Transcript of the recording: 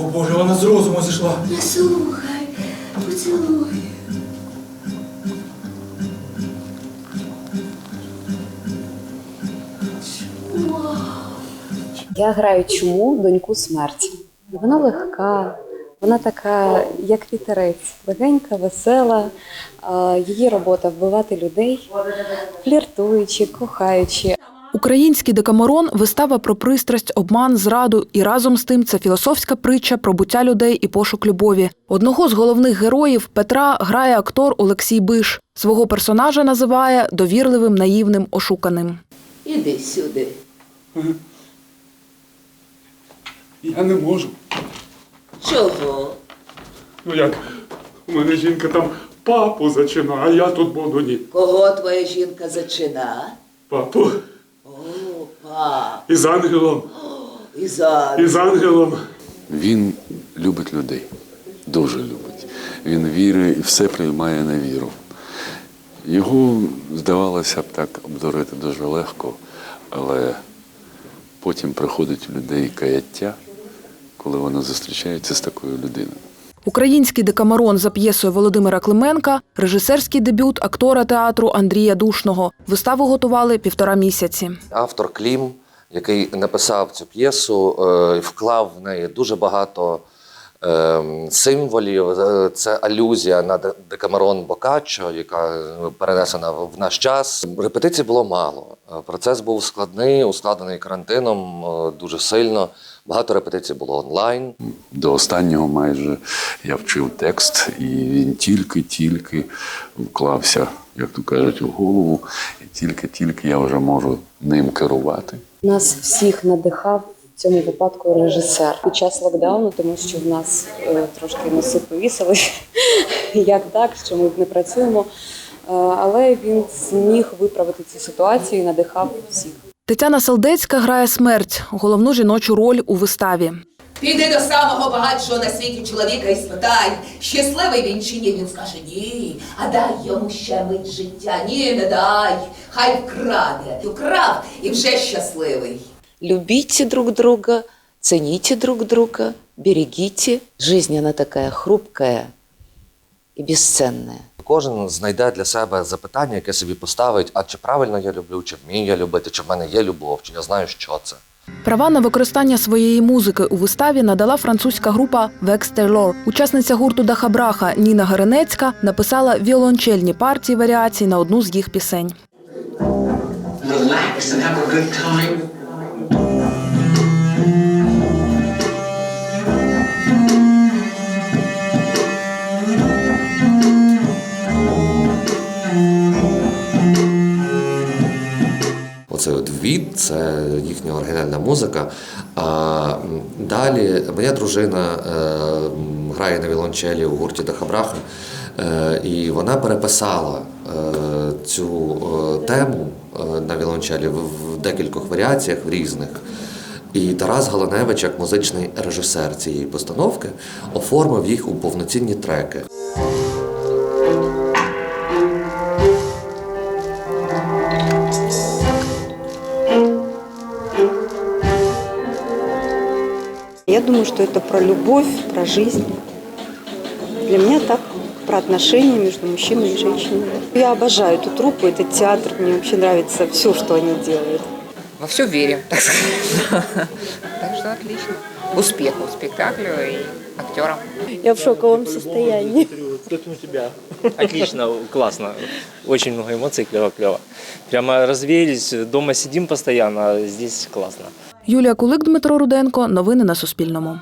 О Боже, вона з розуму зійшла. Не слухай, поцілуй. Я граю чуму доньку смерті. Вона легка, вона така, як вітерець, легенька, весела. Її робота вбивати людей, фліртуючи, кохаючи. Український декамерон вистава про пристрасть, обман, зраду, і разом з тим це філософська притча про буття людей і пошук любові. Одного з головних героїв Петра грає актор Олексій Биш. Свого персонажа називає довірливим, наївним, ошуканим. Іди сюди. Я не можу. Чого? Ну як? У мене жінка там папу зачина, а я тут буду ні. Кого твоя жінка зачина? Папу. І з ангелом. і за. І з ангелом. Він любить людей, дуже любить. Він віри і все приймає на віру. Його, здавалося б, так обдурити дуже легко, але потім приходить у людей каяття, коли вона зустрічається з такою людиною. Український декамерон за п'єсою Володимира Клименка, режисерський дебют актора театру Андрія Душного. Виставу готували півтора місяці. автор Клім, який написав цю п'єсу, е, вклав в неї дуже багато е, символів. Е, Це алюзія на Декамерон Бокаччо, яка е, перенесена в наш час. Репетицій було мало. Процес був складний, ускладнений карантином дуже сильно. Багато репетицій було онлайн. До останнього майже я вчив текст, і він тільки-тільки вклався, як то кажуть, у голову, і тільки-тільки я вже можу ним керувати. Нас всіх надихав в цьому випадку режисер під час локдауну, тому що в нас е, трошки носи повісили, як так, що ми не працюємо. Е, але він зміг виправити цю ситуацію і надихав всіх. Тетяна Салдецька грає смерть, головну жіночу роль у виставі. Піди до самого багатшого на світі чоловіка і спитай, щасливий він чи ні. Він скаже ні, а дай йому ще мить життя. Ні, не дай. Хай вкраде. Украв і вже щасливий. Любите друг друга, цените друг друга, берегите. Жизнь, она такая хрупкая и бесценная. Кожен знайде для себе запитання, яке собі поставить: а чи правильно я люблю, чи вмію я любити, чи в мене є любов, чи я знаю, що це. Права на використання своєї музики у виставі надала французька група Векстерлор. Учасниця гурту Дахабраха Ніна Гаренецька написала віолончельні партії варіацій на одну з їх пісень. relax and have a good time. Оце от від, це їхня оригінальна музика. А далі моя дружина е, грає на віолончелі у гурті Дахабраха, е, і вона переписала е, цю тему на віолончелі в декількох варіаціях в різних. І Тарас Галаневич, як музичний режисер цієї постановки, оформив їх у повноцінні треки. Я думаю, что это про любовь, про жизнь. Для меня так про отношения между мужчиной и женщиной. Я обожаю эту труппу, этот театр. Мне вообще нравится все, что они делают. Во все верим, так сказать. Так что отлично. Успеху спектаклю и актерам. Я в шоковом состоянии. Это у тебя. Отлично, классно. Очень много эмоций, клево-клево. Прямо развеялись, дома сидим постоянно, а здесь классно. Юлія Кулик, Дмитро Руденко. Новини на Суспільному.